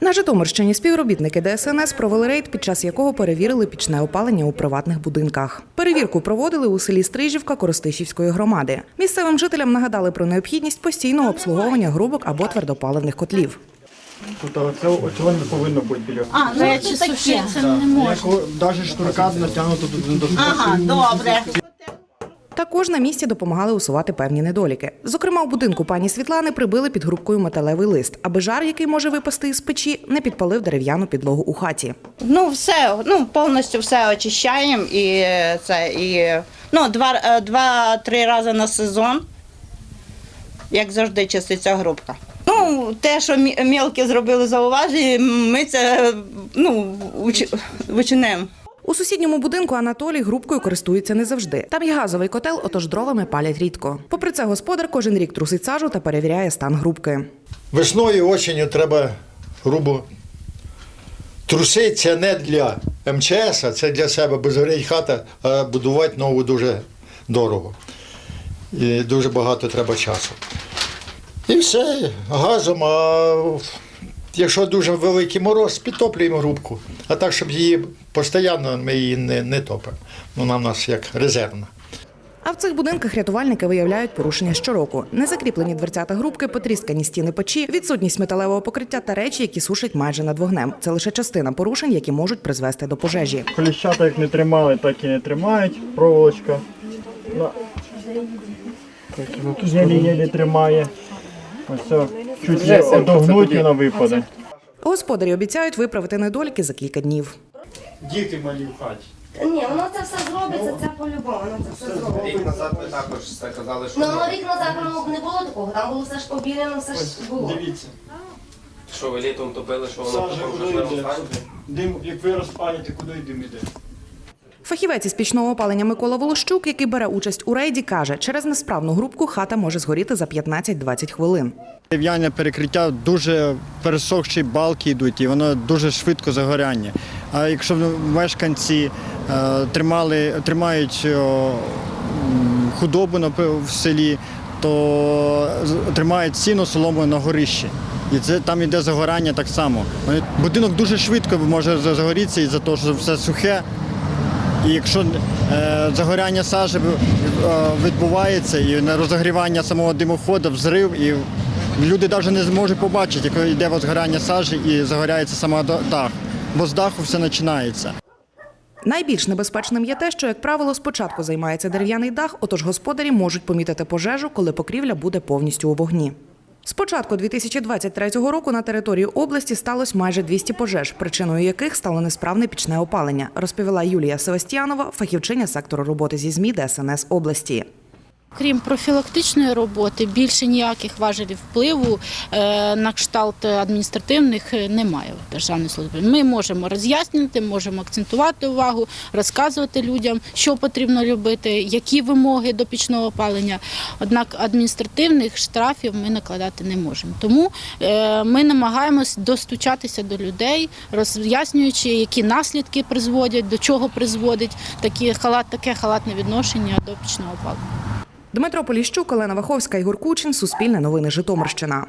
На Житомирщині співробітники ДСНС провели рейд, під час якого перевірили пічне опалення у приватних будинках. Перевірку проводили у селі Стрижівка Коростишівської громади. Місцевим жителям нагадали про необхідність постійного обслуговування грубок або твердопаливних котлів. Тут а це цього не повинно бути біля. А, ну чи таке? Це не може. Навіть штурка натягнуто тут не до Ага, добре. Також на місці допомагали усувати певні недоліки. Зокрема, у будинку пані Світлани прибили під грубкою металевий лист, аби жар, який може випасти із печі, не підпалив дерев'яну підлогу у хаті. Ну, все, ну, повністю все очищаємо і е, це, і ну, два, е, два-три рази на сезон, як завжди, чиститься грубка. Ну, те, що мі- мілкі зробили зауваження, ми це ну, уч- вичинемо. У сусідньому будинку Анатолій грубкою користується не завжди. Там є газовий котел, отож дровами палять рідко. Попри це, господар кожен рік трусить сажу та перевіряє стан грубки. Весною, осінню треба грубо трусити. Не для МЧС, а це для себе, бо згорить хата, а будувати нову дуже дорого. І дуже багато треба часу. І все, газом, а якщо дуже великий мороз, підтоплюємо грубку. А так, щоб її постійно ми її не, не топимо. Вона в нас як резервна. А в цих будинках рятувальники виявляють порушення щороку: незакріплені дверцята грубки, потріскані стіни печі, відсутність металевого покриття та речі, які сушать майже над вогнем. Це лише частина порушень, які можуть призвести до пожежі. Кліщата як не тримали, так і не тримають. Проволочка. Єлі-єлі тримає. Ось. Чуть є одогнуть і випаде. Господарі обіцяють виправити недоліки за кілька днів. Діти малі в хаті. Ні, воно це все зробиться, це по-любому, воно це все зробиться. Рік назад ви також це казали, що, Ну, ну, рік назад воно не було такого, там було все ж побілено, все ж було. Дивіться. що ви літом топили, що воно Сажа потім куди вже йде? стані. Дим, як ви розпалюєте, куди й дим іде? Фахівець із пічного опалення Микола Волощук, який бере участь у рейді, каже, через несправну грубку хата може згоріти за 15-20 хвилин. Дерев'яне перекриття дуже пересохші балки йдуть, і воно дуже швидко загоряння. А якщо мешканці е, тримали, тримають худобу в селі, то тримають сіно солому на горищі. І це там іде загорання так само. Будинок дуже швидко може за- загорітися із-за того, що все сухе. І якщо е, загоряння сажі е, відбувається і на розогрівання самого димоходу, взрив, і люди навіть не зможуть побачити, як йде возгорання сажі і загоряється сама дах, бо з даху все починається. Найбільш небезпечним є те, що, як правило, спочатку займається дерев'яний дах, отож господарі можуть помітити пожежу, коли покрівля буде повністю у вогні. З початку 2023 року на території області сталося майже 200 пожеж, причиною яких стало несправне пічне опалення, розповіла Юлія Севастьянова, фахівчиня сектору роботи зі ЗМІ ДСНС області. Крім профілактичної роботи, більше ніяких важелів впливу е, на кшталт адміністративних е, немає в державній службі. Ми можемо роз'яснювати, можемо акцентувати увагу, розказувати людям, що потрібно робити, які вимоги до пічного опалення. Однак адміністративних штрафів ми накладати не можемо. Тому е, ми намагаємось достучатися до людей, роз'яснюючи, які наслідки призводять, до чого призводить такі халат, таке халатне відношення до пічного опалення. Дмитро Поліщук, Олена Ваховська, Ігор Кучин, Суспільне новини Житомирщина.